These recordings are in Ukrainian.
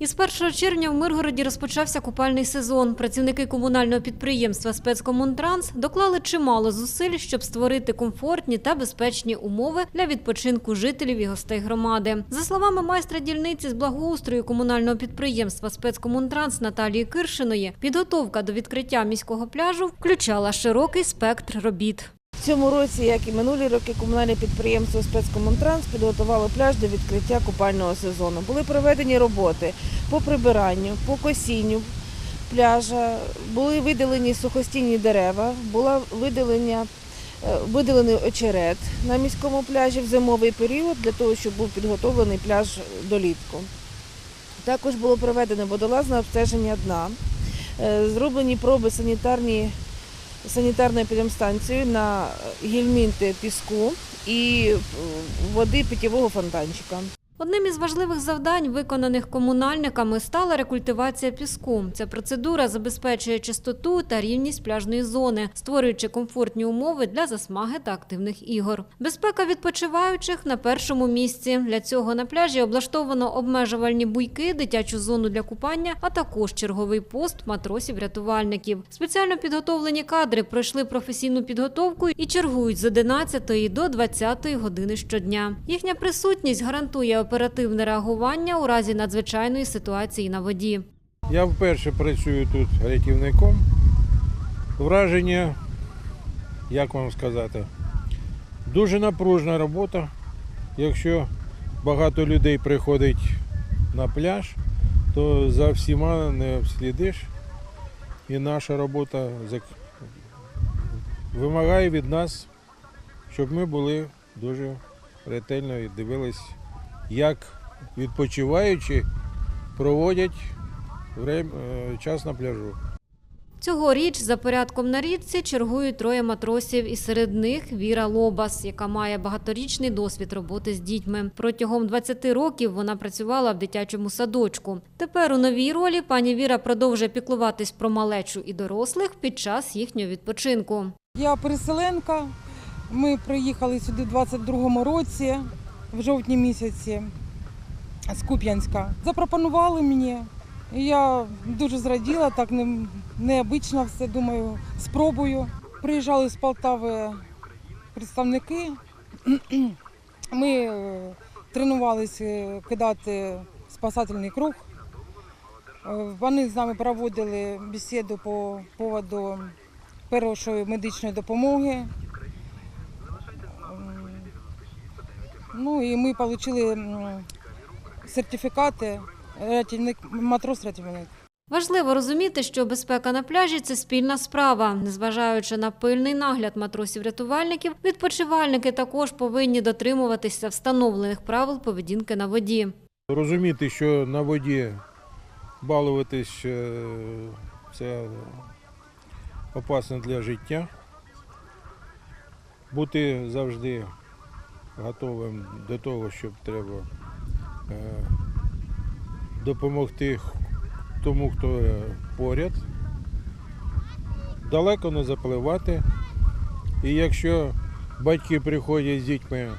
Із 1 червня в Миргороді розпочався купальний сезон. Працівники комунального підприємства «Спецкомунтранс» доклали чимало зусиль, щоб створити комфортні та безпечні умови для відпочинку жителів і гостей громади. За словами майстра дільниці з благоустрою комунального підприємства «Спецкомунтранс» Наталії Киршиної, підготовка до відкриття міського пляжу включала широкий спектр робіт. Цьому році, як і минулі роки, комунальне підприємство «Спецкомунтранс» підготувало пляж до відкриття купального сезону. Були проведені роботи по прибиранню, по косінню пляжа, були видалені сухостійні дерева, була видалення, е, видалений очерет на міському пляжі в зимовий період для того, щоб був підготовлений пляж долітку. Також було проведено водолазне обстеження дна, е, зроблені проби санітарні санітарною підемстанції на гельмінти піску і е, води питєвого фонтанчика. Одним із важливих завдань, виконаних комунальниками, стала рекультивація піску. Ця процедура забезпечує чистоту та рівність пляжної зони, створюючи комфортні умови для засмаги та активних ігор. Безпека відпочиваючих на першому місці. Для цього на пляжі облаштовано обмежувальні буйки, дитячу зону для купання, а також черговий пост матросів-рятувальників. Спеціально підготовлені кадри пройшли професійну підготовку і чергують з 11 до 20 години щодня. Їхня присутність гарантує оперативне реагування у разі надзвичайної ситуації на воді. Я вперше працюю тут рятівником. Враження, як вам сказати, дуже напружена робота. Якщо багато людей приходить на пляж, то за всіма не вслідиш. І наша робота вимагає від нас, щоб ми були дуже ретельно і дивились, як відпочиваючи проводять е, час на пляжу. Цьогоріч за порядком на річці чергують троє матросів, і серед них Віра Лобас, яка має багаторічний досвід роботи з дітьми. Протягом 20 років вона працювала в дитячому садочку. Тепер у новій ролі пані Віра продовжує піклуватись про малечу і дорослих під час їхнього відпочинку. Я переселенка. Ми приїхали сюди в 22-му році, в жовтні місяці з Куп'янська. Запропонували мені. Я дуже зраділа, так не, необично все, думаю, спробую. Приїжджали з Полтави представники. Ми е, тренувалися кидати спасательний круг. Е, Вони з нами проводили бесіду по поводу першої медичної допомоги. Ну і ми отримали сертифікати рятівник, матрос-рятівник. Важливо розуміти, що безпека на пляжі це спільна справа. Незважаючи на пильний нагляд матросів-рятувальників, відпочивальники також повинні дотримуватися встановлених правил поведінки на воді. Розуміти, що на воді балуватись е, це опасно для життя. Бути завжди готовим до того, щоб треба е, допомогти тому, хто е, поряд. Далеко не запливати. І якщо батьки приходять з дітьми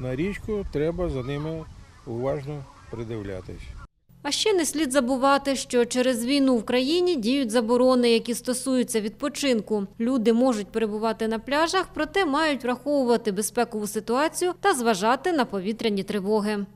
на річку, треба за ними уважно придивлятись. А ще не слід забувати, що через війну в країні діють заборони, які стосуються відпочинку. Люди можуть перебувати на пляжах, проте мають враховувати безпекову ситуацію та зважати на повітряні тривоги.